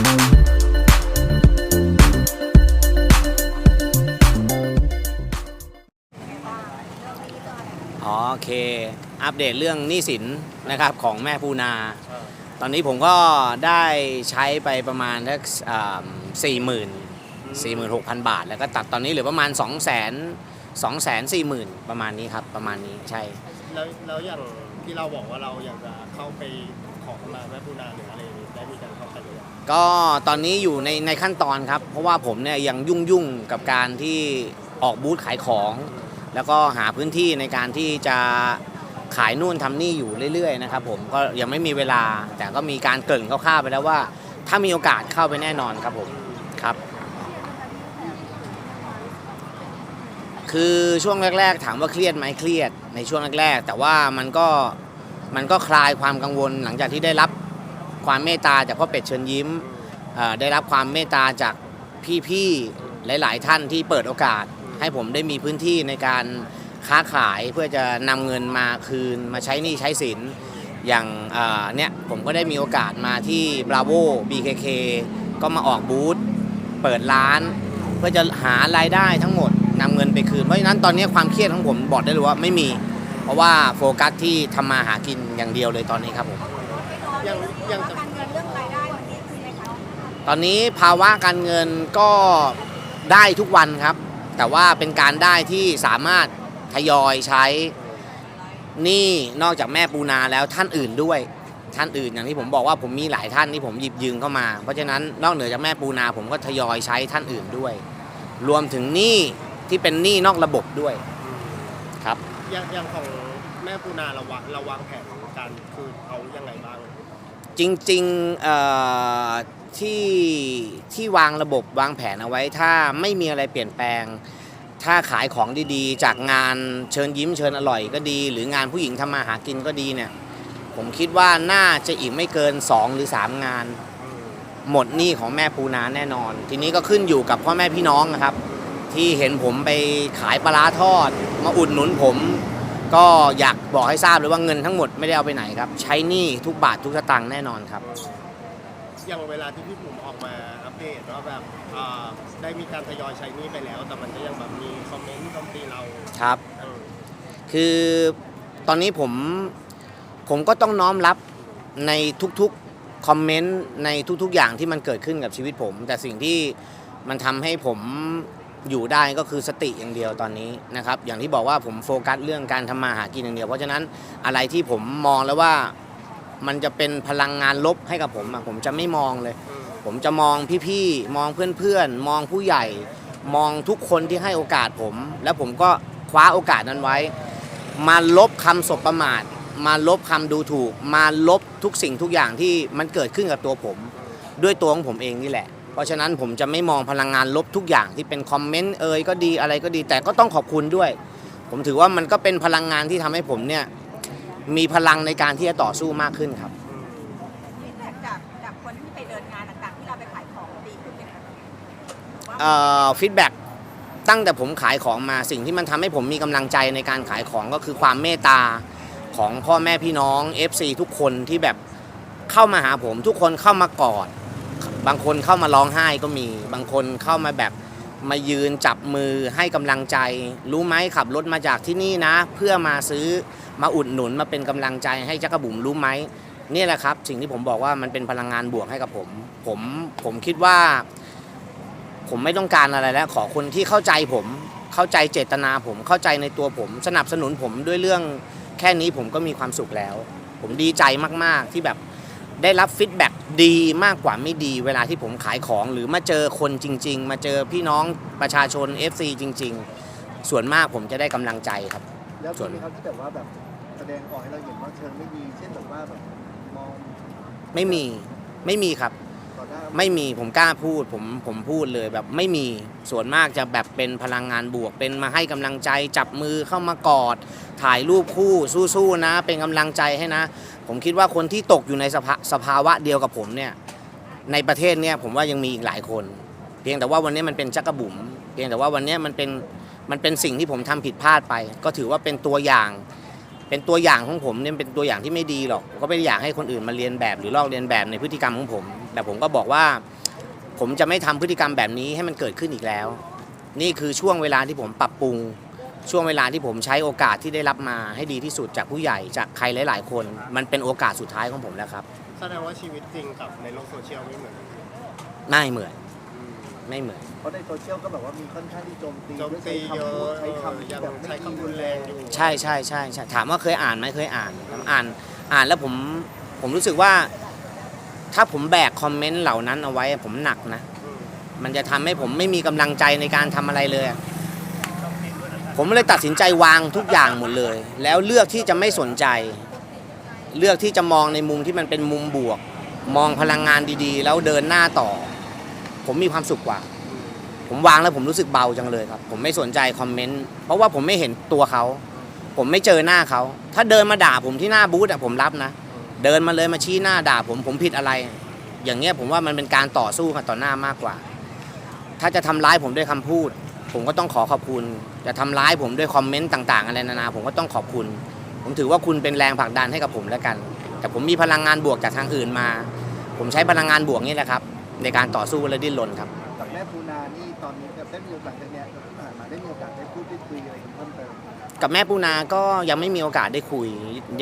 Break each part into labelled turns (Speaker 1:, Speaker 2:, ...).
Speaker 1: โอเค อัปเดตเรื่องหนี้สินนะครับของแม่ปูนา ตอนนี้ผมก็ได้ใช้ไปประมาณสักสี่หมื่นสี่หมื่นหกพันบาท แล้วก็ตัดตอนนี้เหลือประมาณ2 0 0 0 0 0 2 4 0 0 0 0ประมาณนี้ครับ ประมาณนี้ใช่
Speaker 2: แล้วแล้วอย่าง ที่เราบอกว่าเราอยากจะเข้าไปขอเข้ามาแม่ปูนาหรืออะไรอย่างนี้ได้มีการเข้าไปหรือยัง
Speaker 1: ก็ตอนนี้อยู่ในในขั้นตอนครับ เพราะว่าผมเนี่ยยังยุ่งยุ่งๆกับการที่ออกบูธขายของ แล้วก็หาพื้นที่ในการที่จะขายนู่นทำนี่อยู่เรื่อยๆนะครับผมก็ยังไม่มีเวลาแต่ก็มีการเกริ่นคร่าวๆไปแล้วว่า ถ้ามีโอกาสเข้าไปแน่นอนครับผมครับ คือช่วงแรก ๆ ถามว่าเครียดไหมเครียดในช่วงแรก ๆ แต่ว่ามันก็มันก็คลายความกังวลหลังจากที่ได้รับความเมตตาจากพ่อเป็ดเชิญยิ้มได้รับความเมตตาจากพี่ๆหลาย ๆ ท่านที่เปิดโอกาส ให้ผมได้มีพื้นที่ในการค้าขายเพื่อจะนำเงินมาคืนมาใช้หนี้ใช้สินอย่างเอ่อเนี่ยผมก็ได้มีโอกาสมาที่ Bravo BKK ก็มาออกบูธเปิดร้าน เพื่อจะหารายได้ทั้งหมด นำเงินไปคืน เพราะฉะนั้นตอนนี้ความเครียดของผมบอกได้เลยว่าไม่มี เพราะว่าโฟกัสที่ทำมาหากินอย่างเดียวเลยตอนนี้ครับผม
Speaker 2: ยังยังจะ
Speaker 3: การเงินเรื่องรายได้วันนี้คือไหมคะ
Speaker 1: ตอนนี้ภาวะการเงินก็ได้ทุกวันครับ แต่ว่าเป็นการได้ที่สามารถทยอยใช้หนี่นอกจากแม่ปูนาแล้วท่านอื่นด้วยท่านอื่นอย่างที่ผมบอกว่าผมมีหลายท่านที่ผมหยิบยืมเข้ามา เพราะฉะนั้นนอกเหนือจากแม่ปูนาผมก็ทยอยใช้ท่านอื่นด้วย รวมถึงหนี้ ที่เป็นหนี้นอกระบบด้วยครับ
Speaker 2: ยังยังของแม่ปูนาเราวางเราวางแผนการคืนเขายังไงบ้าง
Speaker 1: จริงๆเอ่อที่ที่วางระบบวางแผนเอาไว้ ถ้าไม่มีอะไรเปลี่ยนแปลง ถ้าขายของดีๆ จากงานเชิญยิ้มเชิญอร่อยก็ดี หรืองานผู้หญิงทำมาหากินก็ดีเนี่ย ผมคิดว่าน่าจะอีกไม่เกิน 2 หรือ 3 งาน หมดหนี้ของแม่ปูนาแน่นอน ทีนี้ก็ขึ้นอยู่กับพ่อแม่พี่น้องนะครับ ที่เห็นผมไปขายปลาร้าทอด มาอุดหนุนผม ก็อยากบอกให้ทราบเลยว่าเงินทั้งหมดไม่ได้เอาไปไหนครับ ใช้หนี้ทุกบาททุกสตางค์แน่นอนครับ
Speaker 2: อย่างเวลาที่พี่ผมออกมาอัปเดตว่าแบบอ่าได้มีการทยอยใช้หนี้ไปแล้ว แต่มันก็ยังแบบมีคอมเมนต์โจมตีเรา
Speaker 1: ครับ
Speaker 2: เออ
Speaker 1: คือตอนนี้ผมผมก็ต้องน้อมรับในทุกๆคอมเมนต์ในทุกๆอย่างที่มันเกิดขึ้นกับชีวิตผม แต่สิ่งที่มันทำให้ผม อยู่ได้ก็คือสติอย่างเดียวตอนนี้นะครับ อย่างที่บอกว่าผมโฟกัสเรื่องการทำมาหากินอย่างเดียว เพราะฉะนั้นอะไรที่ผมมองแล้วว่ามันจะเป็นพลังงานลบให้กับผมอะผมจะไม่มองเลย
Speaker 2: อืม
Speaker 1: ผมจะมองพี่ๆมองเพื่อนๆ มองผู้ใหญ่ มองทุกคนที่ให้โอกาสผม แล้วผมก็คว้าโอกาสนั้นไว้ มาลบคำสบประมาท มาลบคำดูถูก มาลบทุกสิ่งทุกอย่างที่มันเกิดขึ้นกับตัวผม ด้วยตัวของผมเองนี่แหละ เพราะฉะนั้นผมจะไม่มองพลังงานลบทุกอย่างที่เป็นคอมเมนต์เอ่ยก็ดีอะไรก็ดี แต่ก็ต้องขอบคุณด้วย ผมถือว่ามันก็เป็นพลังงานที่ทำให้ผมเนี่ยมีพลังในการที่จะต่อสู้มากขึ้นครับ
Speaker 3: ฟีดแบ็กจากจากคนที่ไปเดินงานต่างๆ ที่เราไปขายของดีขึ้นไหมคะว่า
Speaker 1: เอ่อฟีดแบ็กตั้งแต่ผมขายของมาสิ่งที่มันทำให้ผมมีกำลังใจในการขายของก็คือความเมตตาของพ่อแม่พี่น้อง FC ทุกคนที่แบบเข้ามาหาผม ทุกคนเข้ามากอด บางคนเข้ามาร้องไห้ก็มี บางคนเข้ามาแบบมายืนจับมือให้กำลังใจ รู้ไหมขับรถมาจากที่นี่นะ เพื่อมาซื้อมาอุดหนุนมาเป็นกำลังใจให้จักรบุ๋มรู้ไหมนี่แหละครับ สิ่งที่ผมบอกว่ามันเป็นพลังงานบวกให้กับผม ผมผมคิดว่า ผมไม่ต้องการอะไรแล้ว ขอคนที่เข้าใจผม เข้าใจเจตนาผมเข้าใจในตัวผม สนับสนุนผมด้วยเรื่องแค่นี้ผมก็มีความสุขแล้ว ผมดีใจมาก ๆ ที่แบบ ได้รับฟีดแบ็กดีมากกว่าไม่ดีเวลาที่ผมขายของหรือมาเจอคนจริง ๆ มาเจอพี่น้องประชาชน FC จริง ๆ ส่วนมากผมจะได้กำลังใจครับ
Speaker 4: แล้ว
Speaker 1: ส่
Speaker 4: มี
Speaker 1: วน
Speaker 4: ไหมครับที่แบบว่าแบบแสดงออกให้เราเห็นว่าเชิงไม่ดี เช่นแบบว่าแบบมอง
Speaker 1: ไม่มีไม่มีครับ
Speaker 4: ต่อหน้า
Speaker 1: ไม่มีผมกล้าพูดผมผมพูดเลยแบบไม่มีส่วนมากจะแบบเป็นพลังงานบวก เป็นมาให้กำลังใจจับมือเข้ามากอด ถ่ายรูปคู่สู้ๆนะ เป็นกำลังใจให้นะ ผมคิดว่าคนที่ตกอยู่ในสภาสภาวะเดียวกับผมเนี่ยในประเทศเนี่ยผมว่ายังมีอีกหลายคน เพียงแต่ว่าวันนี้มันเป็นจักระบุ๋มเพียงแต่ว่าวันนี้มันเป็นมันเป็นสิ่งที่ผมทำผิดพลาดไป ก็ถือว่าเป็นตัวอย่าง เป็นตัวอย่างของผมเนี่ยเป็นตัวอย่างที่ไม่ดีหรอกก็ไม่ได้อยากให้คนอื่นมาเรียนแบบหรือลอกเรียนแบบในพฤติกรรมของผม แต่ผมก็บอกว่า ผมจะไม่ทำพฤติกรรมแบบนี้ให้มันเกิดขึ้นอีกแล้ว นี่คือช่วงเวลาที่ผมปรับปรุง ช่วงเวลาที่ผมใช้โอกาสที่ได้รับมาให้ดีที่สุดจากผู้ใหญ่จากใครหลาย ๆ คน มันเป็นโอกาสสุดท้ายของผมแล้วครับ
Speaker 2: แสดงว่าชีวิตจริงกับในโลกโซเชียลไม่เหมือนกัน
Speaker 1: ไม่เหมือน
Speaker 2: อืม
Speaker 1: ไม่เหมือน
Speaker 4: เพราะในโซเชียลก็แบบว่ามีค่อนข้างที่โจมตี
Speaker 2: โจม
Speaker 4: ด้วย
Speaker 2: ตี
Speaker 4: ใช้
Speaker 2: เย
Speaker 4: คำ
Speaker 2: อะ
Speaker 4: พูดใช้คำที่
Speaker 2: ยัง
Speaker 4: แบบไม่
Speaker 2: ใช้
Speaker 4: ดี
Speaker 2: คำรุนแรงอยู่
Speaker 1: ใช่ใช่ใช่ใช่ถามว่าเคยอ่านไหมเคยอ่านผมอ่าน อ่านแล้วผมผมรู้สึกว่า ถ้าผมแบกคอมเมนต์เหล่านั้นเอาไว้ผมหนักนะ
Speaker 2: อืม
Speaker 1: มันจะทำให้ผมไม่มีกำลังใจในการทำอะไรเลยอะ ผมเลยตัดสินใจวางทุกอย่างหมดเลย แล้วเลือกที่จะไม่สนใจ เลือกที่จะมองในมุมที่มันเป็นมุมบวก มองพลังงานดีๆ แล้วเดินหน้าต่อ ผมมีความสุขกว่า ผมวางแล้วผมรู้สึกเบาจังเลยครับ ผมไม่สนใจคอมเมนต์เพราะว่าผมไม่เห็นตัวเขา ผมไม่เจอหน้าเขา ถ้าเดินมาด่าผมที่หน้าบูธอะผมรับนะ เดินมาเลยมาชี้หน้าด่าผมผมผิดอะไร อย่างเงี้ยผมว่ามันเป็นการต่อสู้กันต่อหน้ามากกว่า ถ้าจะทำร้ายผมด้วยคำพูด ผมก็ต้องขอขอบคุณจะทำร้ายผมด้วยคอมเมนต์ต่าง ๆ อะไรนานาผมก็ต้องขอบคุณ ผมถือว่าคุณเป็นแรงผลักดันให้กับผมแล้วกัน แต่ผมมีพลังงานบวกจากทางอื่นมา ผมใช้พลังงานบวกนี่แหละครับ ในการต่อสู้และดิ้นรนครับ
Speaker 4: กับแม่ปูนานี่ตอนนี้กับได้มีโอกาสจากเนี้ยที่ผ่านมาได้มีโอกาสได้พูดได้คุยอะไรกันเพิ่มเติม
Speaker 1: กับแม่ปูนาก็ยังไม่มีโอกาสได้คุย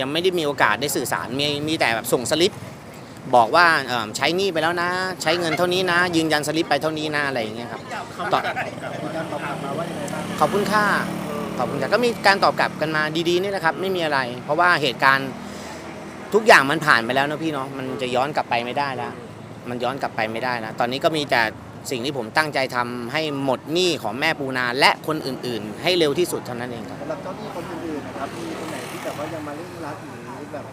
Speaker 1: ยังไม่ได้มีโอกาสได้สื่อสารมีมีแต่แบบส่งสลิปบอกว่าเอิ่มใช้หนี้ไปแล้วนะ ใช้เงินเท่านี้นะ ยืนยันสลิปไปเท่านี้นะอะไรอย่างเงี้ยครับ ขอบคุณค่าขอบคุณค่ะก็มีการตอบกลับกันมาดีๆนี่แหละครับ ไม่มีอะไร เพราะว่าเหตุการณ์ทุกอย่างมันผ่านไปแล้วนะพี่เนาะมันจะย้อนกลับไปไม่ได้แล้ว มันย้อนกลับไปไม่ได้แล้วตอนนี้ก็มีแต่สิ่งที่ผมตั้งใจทำให้หมดหนี้ของแม่ปูนาและคนอื่น ๆ ให้เร็วที่สุดเท่านั้นเองครับ
Speaker 4: สำหรับเจ้าหนี้คนอื่นๆนะครับมีคนไหนที่แบบว่ายังมาเล่นรักหรือแบบ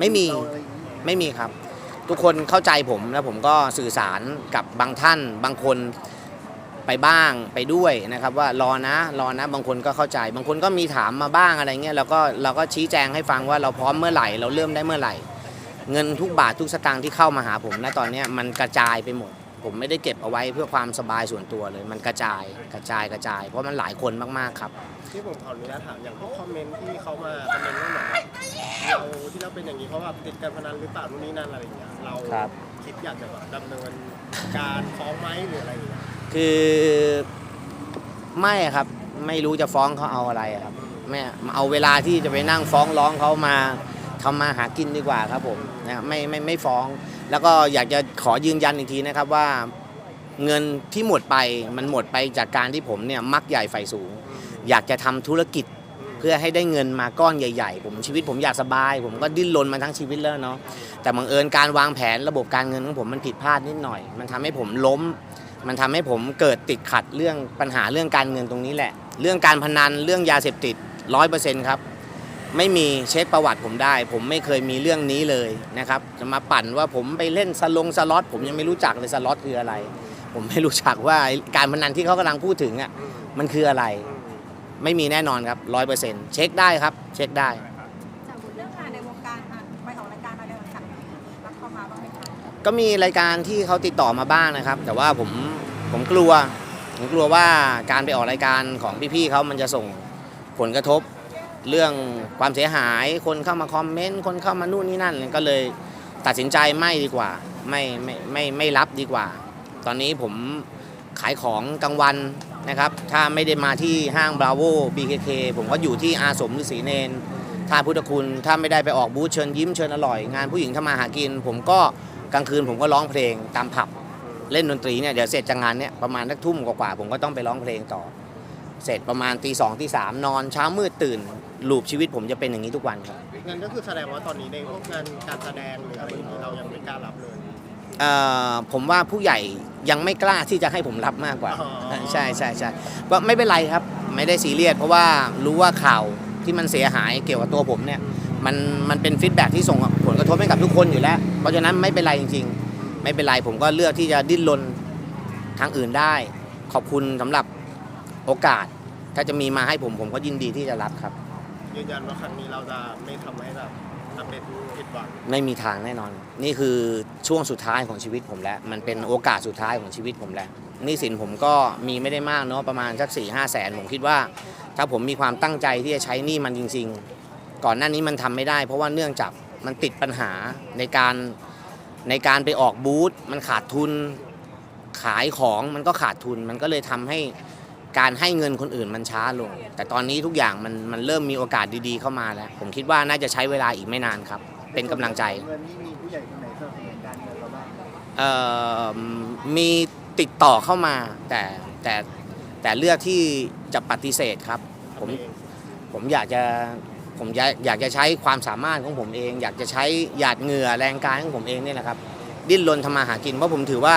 Speaker 1: ไม่มี
Speaker 4: เราอะไรอย่างนี้
Speaker 1: ไม่มีครับ ทุกคนเข้าใจผมแล้วผมก็สื่อสารกับบางท่านบางคน ไปบ้างไปด้วยนะครับว่ารอนะรอนะบางคนก็เข้าใจ บางคนก็มีถามมาบ้างอะไรเงี้ยเราก็เราก็ชี้แจงให้ฟังว่าเราพร้อมเมื่อไหร่ เราเริ่มได้เมื่อไหร่ เงินทุกบาททุกสตางค์ที่เข้ามาหาผมณตอนเนี้ยมันกระจายไปหมด ผมไม่ได้เก็บเอาไว้เพื่อความสบายส่วนตัวเลย มันกระจายกระจายกระจาย เพราะมันหลายคนมากๆครับ
Speaker 2: ที่ผมขออนุญาตถามอย่างพวกคอมเมนต์ที่เขามาคอมเมนต์ว่าเหมือนแบบเราที่เราเป็นอย่างนี้เพราะว่าติดการพนันหรือเปล่านู่นนี่นั่นอะไรอย่างเงี้ยเรา
Speaker 1: ครับ
Speaker 2: คิดอยากจะแบบดำเนินการฟ้องไหมหรืออะไรอย่างเงี้ย
Speaker 1: คือไม่ครับ ไม่รู้จะฟ้องเขาเอาอะไรครับไม่เอาเวลาที่จะไปนั่งฟ้องร้องเขามาทำมาหากินดีกว่าครับผมนะครับไม่ไม่ไม่ฟ้อง แล้วก็อยากจะขอยืนยันอีกทีนะครับว่าเงินที่หมดไปมันหมดไปจากการที่ผมเนี่ยมักใหญ่ไฟสูง อยากจะทำธุรกิจเพื่อให้ได้เงินมาก้อนใหญ่ ๆ ผมชีวิตผมอยากสบาย ผมก็ดิ้นรนมาทั้งชีวิตแล้วเนาะแต่บังเอิญการวางแผนระบบการเงินของผมมันผิดพลาดนิดหน่อย มันทำให้ผมล้ม มันทำให้ผมเกิดติดขัดเรื่องปัญหาเรื่องการเงินตรงนี้แหละ เรื่องการพนันเรื่องยาเสพติดร้อยเปอร์เซ็นต์ครับไม่มีเช็คประวัติผมได้ ผมไม่เคยมีเรื่องนี้เลยนะครับ จะมาปั่นว่าผมไปเล่นสลงสล็อตผมยังไม่รู้จักเลยสล็อตคืออะไร ผมไม่รู้จักว่าการพนันที่เขากำลังพูดถึงอะมันคืออะไร ไม่มีแน่นอนครับร้อยเปอร์เซ็นต์เช็คได้ครับ เช็คได้
Speaker 3: จากเรื่องงานในวงการอะไปออกรายการอะไรต่างๆมีรับเข้ามาบ้างไหมคะ
Speaker 1: ก็มีรายการที่เขาติดต่อมาบ้างนะครับ แต่ว่าผม ผมกลัว ผมกลัวว่าการไปออกรายการของพี่ๆเขามันจะส่งผลกระทบเรื่องความเสียหายคนเข้ามาคอมเมนต์คนเข้ามานู่นนี่นั่นก็เลยตัดสินใจไม่ดีกว่า ไม่ไม่ไม่ไม่รับดีกว่า ตอนนี้ผมขายของกลางวันนะครับ ถ้าไม่ได้มาที่ห้างบราโว BKK ผมก็อยู่ที่อาสมฤาษีเนนท่าพุทธคุณ ถ้าไม่ได้ไปออกบูธเชิญยิ้มเชิญอร่อย งานผู้หญิงทำมาหากิน ผมก็กลางคืนผมก็ร้องเพลงตามผับ เล่นดนตรีเนี่ยเดี๋ยวเสร็จจากงานเนี่ยประมาณนักทุ่มกว่าๆผมก็ต้องไปร้องเพลงต่อ เสร็จประมาณตีสองตีสามนอนเช้ามืดตื่นลูปชีวิตผมจะเป็นอย่างนี้ทุกวันครับ
Speaker 2: งั้นก็คือแสดงว่าตอนนี้ในพวกงานการแสดงหรืออะไรอย่างนี้เรายังไม่กล้ารับเลย
Speaker 1: เอ่อผมว่าผู้ใหญ่ยังไม่กล้าที่จะให้ผมรับมากกว่า
Speaker 2: อ๋อ
Speaker 1: ใช่ใช่ใช่ก็ไม่เป็นไรครับไม่ได้ซีเรียสเพราะว่ารู้ว่าข่าวที่มันเสียหายเกี่ยวกับตัวผมเนี่ยมันมันเป็นฟีดแบ็กที่ส่งผลกระทบให้กับทุกคนอยู่แล้ว เพราะฉะนั้นไม่เป็นไรจริง ๆ ไม่เป็นไรผมก็เลือกที่จะดิ้นรนทางอื่นได้ ขอบคุณสำหรับโอกาส ถ้าจะมีมาให้ผมผมก็ยินดีที่จะรับครับ
Speaker 2: ยืนยันว่าครั้งนี้เราจะไม่ทำให้แบบอาเป็ดผิดหวัง
Speaker 1: ไม่มีทางแน่นอน นี่คือช่วงสุดท้ายของชีวิตผมแล้ว มันเป็นโอกาสสุดท้ายของชีวิตผมแล้วหนี่สินผมก็มีไม่ได้มากเนาะประมาณสักสี่ห้าแสนผมคิดว่า ถ้าผมมีความตั้งใจที่จะใช้หนี่มันจริง ๆ ก่อนหน้านี้มันทำไม่ได้ เพราะว่าเนื่องจากมันติดปัญหาในการ ในการไปออกบูธมันขาดทุนขายของมันก็ขาดทุน มันก็เลยทำให้การให้เงินคนอื่นมันช้าลง แต่ตอนนี้ทุกอย่างมันมันเริ่มมีโอกาสดีๆเข้ามาแล้ว ผมคิดว่าน่าจะใช้เวลาอีกไม่นานครับ เป็นกำลังใจ
Speaker 4: เงินนี่มีผู้ใหญ่คนไหนสนับสนุนการเงินเราบ้าง
Speaker 1: เอ่อมีติดต่อเข้ามาแต่แต่แต่เลือกที่จะปฏิเสธครับ ผม
Speaker 2: ทำเอง
Speaker 1: ผมอยากจะ ผมอยากอยากจะใช้ความสามารถของผมเอง อยากจะใช้หยาดเหงื่อแรงกายของผมเองเนี่ยแหละครับ ดิ้นรนทำมาหากินเพราะผมถือว่า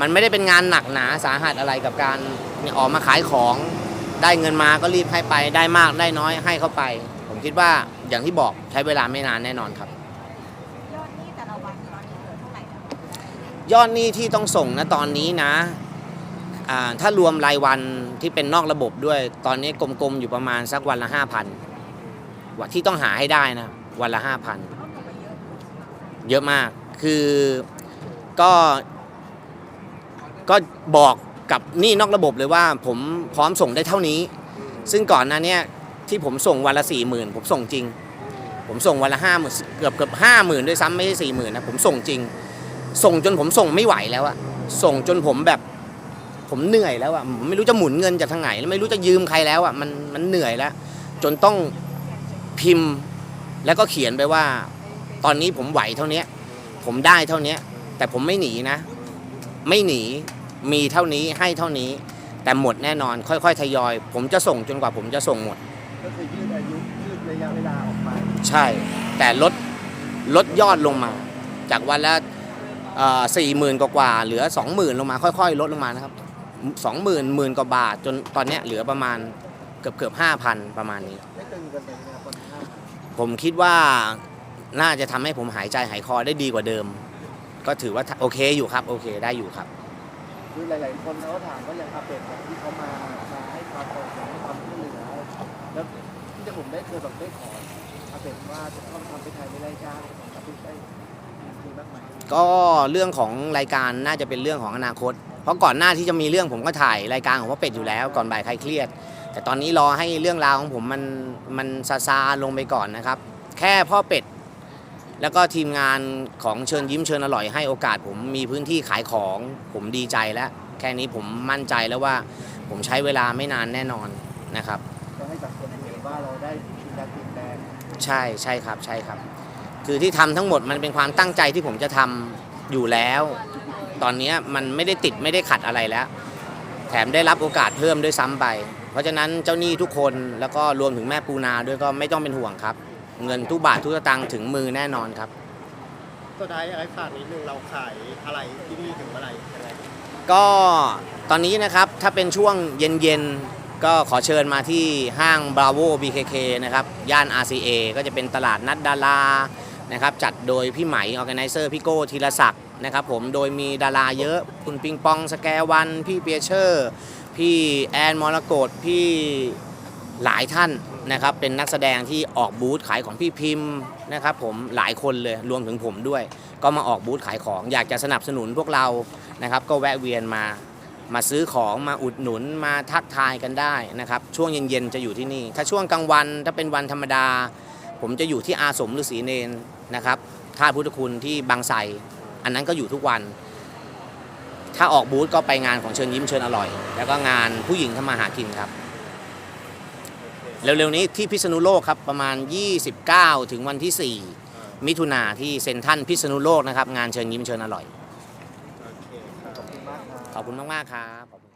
Speaker 1: มันไม่ได้เป็นงานหนักหนาสาหัสอะไรกับการเนี่ยออกมาขายของได้เงินมาก็รีบให้ไปได้มากได้น้อยให้เข้าไป ผมคิดว่าอย่างที่บอกใช้เวลาไม่นานแน่นอนครับ
Speaker 3: ยอดหนี้แต่ละวันตอนนี้เหลือเท่าไหร่คะ
Speaker 1: ยอดหนี้ที่ต้องส่งนะตอนนี้นะอ่าถ้ารวมรายวันที่เป็นนอกระบบด้วย ตอนนี้กลมๆอยู่ประมาณสักวันละห้าพันว่า ที่ต้องหาให้ได้นะวันละห้าพัน
Speaker 3: เยอะ
Speaker 1: มากคือก็ก็บอกกับนี้นอกระบบเลยว่าผมพร้อมส่งได้เท่านี้ ซึ่งก่อนหน้าเนี้ยที่ผมส่งวันละสี่หมื่นผมส่งจริง ผมส่งวันละห้าหมื่นเกือบเกือบห้าหมื่นด้วยซ้ำไม่ใช่สี่หมื่นนะผมส่งจริง ส่งจนผมส่งไม่ไหวแล้วอะส่งจนผมแบบผมเหนื่อยแล้วอะผมไม่รู้จะหมุนเงินจากทางไหนแล้วไม่รู้จะยืมใครแล้วอะมันมันเหนื่อยแล้ว จนต้อง พิมพ์แล้วก็เขียนไปว่า ตอนนี้ผมไหวเท่าเนี้ยผมได้เท่าเนี้ยแต่ผมไม่หนีนะ ไม่หนีมีเท่านี้ให้เท่านี้ แต่หมดแน่นอน ค่อยๆทยอย ผมจะส่งจนกว่าผมจะส่งหมด
Speaker 4: ก็คือยืดอายุยืดระยะเวลาออกไป
Speaker 1: ใช่ แต่ลดลดยอดลงมา จากวันละสี่หมื่นกว่าๆเหลือสองหมื่นลงมาค่อยๆ ลดลงมานะครับสองหมื่นหมื่นกว่าบาทจนตอนเนี้ยเหลือประมาณ เกือบเกือบห้าพันประมาณนี้
Speaker 4: ไม่ตึงเกันไปนะครับคนห้า
Speaker 1: ผมคิดว่าน่าจะทำให้ผมหายใจหายคอได้ดีกว่าเดิม ก็ถือว่าโอเคอยู่ครับ โอเคได้อยู่ครับ
Speaker 4: คือหลาย ๆ คนเขาก็ถามว่าอย่างอาเป็ดเนี่ยที่เขามามาให้ความโปร่งใสให้ความช่วยเหลือแล้วที่จะผมได้เคยแบบได้ขออาเป็ดว่าจะเข้ามาทำเป็นไทยไม่ได้จ้างอาเป็ดได้มีบ้างไหม
Speaker 1: ก็เรื่องของรายการน่าจะเป็นเรื่องของอนาคต เพราะก่อนหน้าที่จะมีเรื่องผมก็ถ่ายรายการของพ่อเป็ดอยู่แล้ว ก่อนบ่ายใครเครียด แต่ตอนนี้รอให้เรื่องราวของผมมันมันซาซาลงไปก่อนนะครับ แค่พ่อเป็ด แล้วก็ทีมงานของเชิญยิ้มเชิญอร่อยให้โอกาส ผมมีพื้นที่ขายของผมดีใจแล้ว แค่นี้ผมมั่นใจแล้วว่า ผมใช้เวลาไม่นานแน่นอนนะครับ
Speaker 4: ก็ให้สังคมเห็นว่าเราได้มีการเปลี่ยนแปลง
Speaker 1: ใช่ใช่ครับใช่ครับ คือที่ทำทั้งหมดมันเป็นความตั้งใจที่ผมจะทำอยู่แล้ว ตอนเนี้ยมันไม่ได้ติดไม่ได้ขัดอะไรแล้ว แถมได้รับโอกาสเพิ่มด้วยซ้ำไป เพราะฉะนั้นเจ้าหนี้ทุกคนแล้วก็รวมถึงแม่ปูนาด้วยก็ไม่ต้องเป็นห่วงครับ เงินทุกบาททุกสตางค์ถึงมือแน่นอนครับ
Speaker 2: สุดท้ายอยากให้ฝากนิดนึงเราขายอะไรที่นี่ถึงเมื่อไหร่ยังไง
Speaker 1: ก็ตอนนี้นะครับถ้าเป็นช่วงเย็นๆ ก็ขอเชิญมาที่ห้าง Bravo BKK นะครับย่าน RCA ก็จะเป็นตลาดนัดดารานะครับจัดโดยพี่ไหมออแกไนเซอร์พี่โก้ธีรศักดิ์นะครับผมโดยมีดาราเยอะคุณปิงปองสแกวันพี่เปียเชอร์ พี่แอนมรกตพี่หลายท่านนะครับเป็นนักแสดงที่ออกบูธขายของพี่พิมพ์นะครับผมหลายคนเลยรวมถึงผมด้วย ก็มาออกบูธขายของอยากจะสนับสนุนพวกเรานะครับก็แวะเวียนมามาซื้อของมาอุดหนุนมาทักทายกันได้นะครับช่วงเย็นๆจะอยู่ที่นี่ ถ้าช่วงกลางวันถ้าเป็นวันธรรมดา ผมจะอยู่ที่อาสมฤาษีเนนนะครับท่าพุทธคุณที่บางไทรอันนั้นก็อยู่ทุกวัน ถ้าออกบูธก็ไปงานของเชิญยิ้มเชิญอร่อย แล้วก็งานผู้หญิงทำมาหากินครับ เร็วๆนี้ที่พิษณุโลกครับประมาณ 29 ถึงวันที่ 4 มิถุนาที่เซ็นทรัลพิษณุโลกนะครับ งานเชิญยิ้มเชิญอร่อย
Speaker 2: โอเคครับ
Speaker 4: ขอบคุณมากครับ
Speaker 1: ขอบคุณมากๆครับ